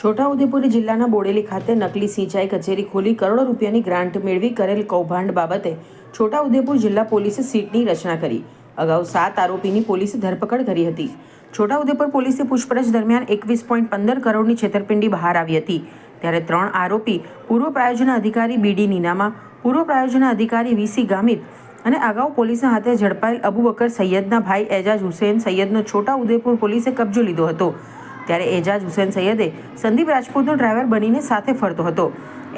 છોટાઉદેપુર જિલ્લાના બોડેલી ખાતે નકલી સિંચાઈ કચેરી ખોલી કરોડો રૂપિયાની ગ્રાન્ટ મેળવી કરેલ કૌભાંડ બાબતે છોટાઉદેપુર જિલ્લા પોલીસે સીટની રચના કરી. અગાઉ સાત આરોપીની પોલીસે ધરપકડ કરી હતી. છોટાઉદેપુર પોલીસે પૂછપરછ દરમિયાન એકવીસ પોઈન્ટ પંદર કરોડની છેતરપિંડી બહાર આવી હતી. ત્યારે ત્રણ આરોપી પૂર્વ પ્રાયોજના અધિકારી બીડી નીનામા, પૂર્વ પ્રાયોજના અધિકારી વીસી ગામિત અને અગાઉ પોલીસના હાથે ઝડપાયેલ અબુબકર સૈયદના ભાઈ એજાજ હુસેન સૈયદનો છોટા ઉદેપુર પોલીસે કબજો લીધો હતો. ત્યારે એજાજ હુસેન સૈયદે સંદીપ રાજપૂતનો ડ્રાઈવર બનીને સાથે ફરતો હતો.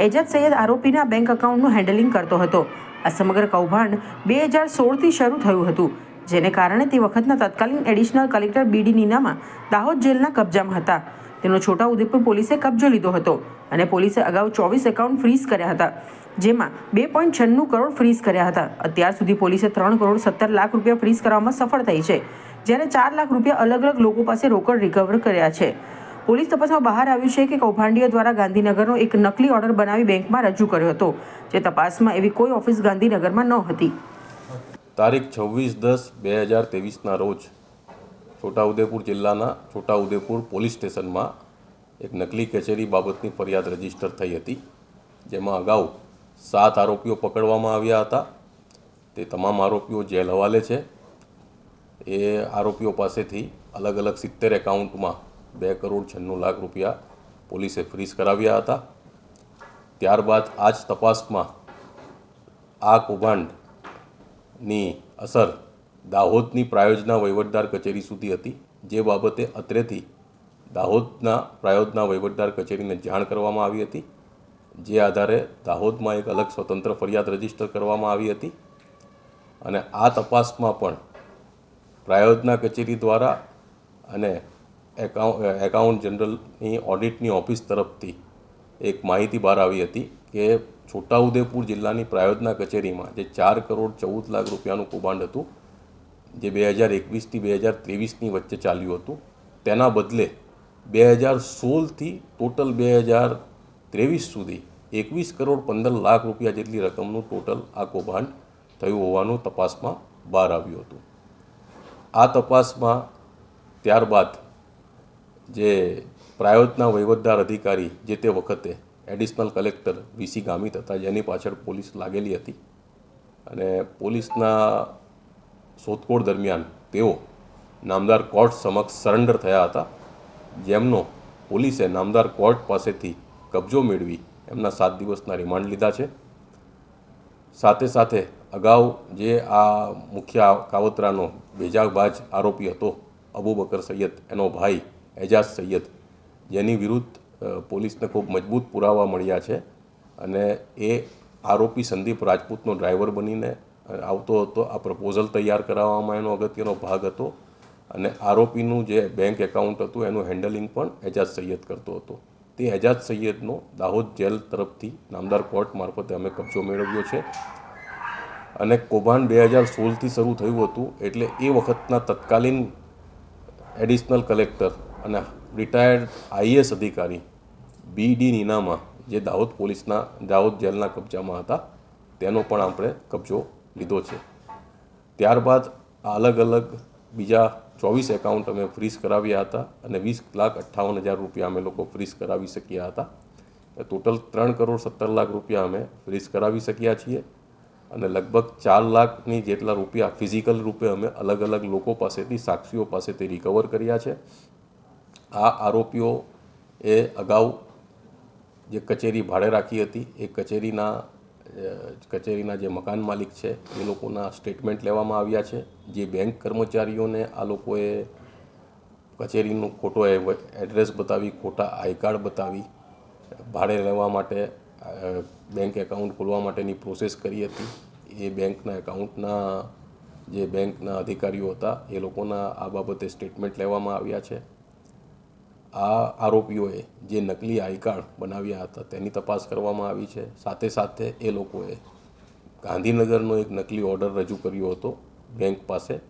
એજાજ સૈયદ આરોપીના બેંક એકાઉન્ટનું હેન્ડલિંગ કરતો હતો. આ સમગ્ર કૌભાંડ બે હજાર સોળથી શરૂ થયું હતું, જેને કારણે તે વખતના તત્કાલીન એડિશનલ કલેક્ટર બીડી નીનામાં દાહોદ જેલના કબજામાં હતા. તેનો છોટા ઉદેપુર પોલીસે કબજો લીધો હતો અને પોલીસે અગાઉ ચોવીસ એકાઉન્ટ ફ્રીઝ કર્યા હતા, જેમાં બે પોઈન્ટ છન્નું કરોડ ફ્રીઝ કર્યા હતા. અત્યાર સુધી પોલીસે ત્રણ કરોડ સત્તર લાખ રૂપિયા ફ્રીઝ કરવામાં સફળ થઈ છે, જ્યારે ચાર લાખ રૂપિયા અલગ અલગ લોકો પાસે રોકડ રિકવર કર્યા છે. પોલીસ તપાસમાં બહાર આવ્યું છે કે કૌભાંડીઓ દ્વારા ગાંધીનગરનો એક નકલી ઓર્ડર બનાવી બેંકમાં રજૂ કર્યો હતો, જે તપાસમાં એવી કોઈ ઓફિસ ગાંધીનગરમાં ન હતી તારીખ છવ્વીસ દસ બે હજાર ત્રેવીસના રોજ છોટાઉદેપુર જિલ્લાના છોટાઉદેપુર પોલીસ સ્ટેશનમાં એક નકલી કચેરી બાબતની ફરિયાદ રજિસ્ટર થઈ હતી, જેમાં અગાઉ સાત આરોપીઓ પકડવામાં આવ્યા હતા. તે તમામ આરોપીઓ જેલ હવાલે છે. એ આરોપીઓ પાસેથી અલગ અલગ સિત્તેર એકાઉન્ટમાં બે કરોડ છન્નું લાખ રૂપિયા પોલીસે ફ્રીઝ કરાવ્યા હતા. ત્યારબાદ આ જ તપાસમાં આ કૌભાંડની અસર દાહોદની પ્રાયોજના વહીવટદાર કચેરી સુધી હતી. જે બાબતે અત્રેથી દાહોદના પ્રાયોજના વહીવટદાર કચેરીને જાણ કરવામાં આવી હતી. જે આધારે દાહોદમાં એક અલગ સ્વતંત્ર ફરિયાદ રજિસ્ટર કરવામાં આવી હતી. અને આ તપાસમાં પણ પ્રાયોજના કચેરી દ્વારા અને એકાઉન્ટ એકાઉન્ટ જનરલની ઓડિટની ઓફિસ તરફથી એક માહિતી બહાર આવી હતી કે છોટાઉદેપુર જિલ્લાની પ્રાયોજના કચેરીમાં જે ચાર કરોડ ચૌદ લાખ રૂપિયાનું કૌભાંડ હતું જે બે હજાર એકવીસથી બે હજાર ત્રેવીસની વચ્ચે ચાલ્યું હતું, તેના બદલે બે હજાર સોળથી ટોટલ બે હજાર ત્રેવીસ સુધી એકવીસ કરોડ પંદર લાખ રૂપિયા જેટલી રકમનું ટોટલ આ કૌભાંડ થયું હોવાનું તપાસમાં બહાર આવ્યું હતું. આ તપાસમાં ત્યારબાદ જે પ્રાયોજના વહીવટદાર અધિકારી જે તે વખતે એડિશનલ કલેક્ટર વીસી ગામિત હતા, જેની પાછળ પોલીસ લાગેલી હતી અને પોલીસના શોધખોળ દરમિયાન તેઓ નામદાર કોર્ટ સમક્ષ સરેન્ડર થયા હતા. જેમનો પોલીસે નામદાર કોર્ટ પાસેથી કબજો મેળવી એમના સાત દિવસના રિમાન્ડ લીધા છે. સાથે સાથે અગાઉ જે આ મુખ્ય કાવતરાનો બેજાબાજ આરોપી હતો અબુબકર સૈયદ, એનો ભાઈ એજાજ સૈયદ, જેની વિરુદ્ધ પોલીસને ખૂબ મજબૂત પુરાવા મળ્યા છે અને એ આરોપી સંદીપ રાજપૂતનો ડ્રાઈવર બનીને આવતો હતો. આ પ્રપોઝલ તૈયાર કરાવવામાં એનો અગત્યનો ભાગ હતો અને આરોપીનું જે બેંક એકાઉન્ટ હતું, એનું હેન્ડલિંગ પણ એજાજ સૈયદ કરતો હતો. તે એજાજ સૈયદનો દાહોદ જેલ તરફથી નામદાર કોર્ટ મારફતે અમે કબજો મેળવ્યો છે. અને કૌભાંડ બે હજાર સોળથી શરૂ થયું હતું એટલે એ વખતના તત્કાલીન એડિશનલ કલેક્ટર અને રિટાયર્ડ આઈએએસ અધિકારી બી ડી નીનામાં, જે દાહોદ પોલીસના, દાહોદ જેલના કબજામાં હતા, તેનો પણ આપણે કબજો લીધો છે. ત્યારબાદ અલગ અલગ બીજા ચોવીસ એકાઉન્ટ અમે ફ્રીઝ કરાવ્યા હતા અને વીસ લાખ અઠ્ઠાવન હજાર રૂપિયા અમે લોકો ફ્રીઝ કરાવી શક્યા હતા. ટોટલ ત્રણ કરોડ સત્તર લાખ રૂપિયા અમે ફ્રીઝ કરાવી શક્યા છીએ અને લગભગ ચાર લાખની જેટલા રૂપિયા ફિઝિકલ રૂપે અમે અલગ અલગ લોકો પાસેથી, સાક્ષીઓ પાસેથી રિકવર કર્યા છે. આ આરોપીઓ એ અગાઉ જે કચેરી ભાડે રાખી હતી, એ કચેરીના કચેરીના જે મકાન માલિક છે, એ લોકોના સ્ટેટમેન્ટ લેવામાં આવ્યા છે. જે બેંક કર્મચારીઓને આ લોકોએ કચેરીનું ખોટો એડ્રેસ બતાવી, ખોટા આઈ કાર્ડ બતાવી, ભાડે લેવા માટે બેંક એકાઉન્ટ ખોલવા માટેની પ્રોસેસ કરી હતી. એ બેંકના એકાઉન્ટના, જે બેંકના અધિકારીઓ હતા, એ લોકોના આ બાબતે સ્ટેટમેન્ટ લેવામાં આવ્યા છે. આ આરોપીઓએ જે નકલી આઈ કાર્ડ બનાવ્યા હતા તેની તપાસ કરવામાં આવી છે. સાથે સાથે એ લોકોએ ગાંધીનગરનો એક નકલી ઓર્ડર રજૂ કર્યો હતો બેંક પાસે.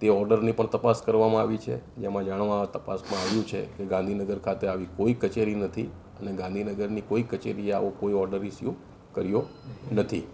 તે ઓર્ડરની પણ તપાસ કરવામાં આવી છે. જેમાં જાણવા તપાસમાં આવ્યું છે કે ગાંધીનગર ખાતે આવી કોઈ કચેરી નથી અને ગાંધીનગરની કોઈ કચેરીએ આવો કોઈ ઓર્ડર ઇસ્યુ કર્યો નથી.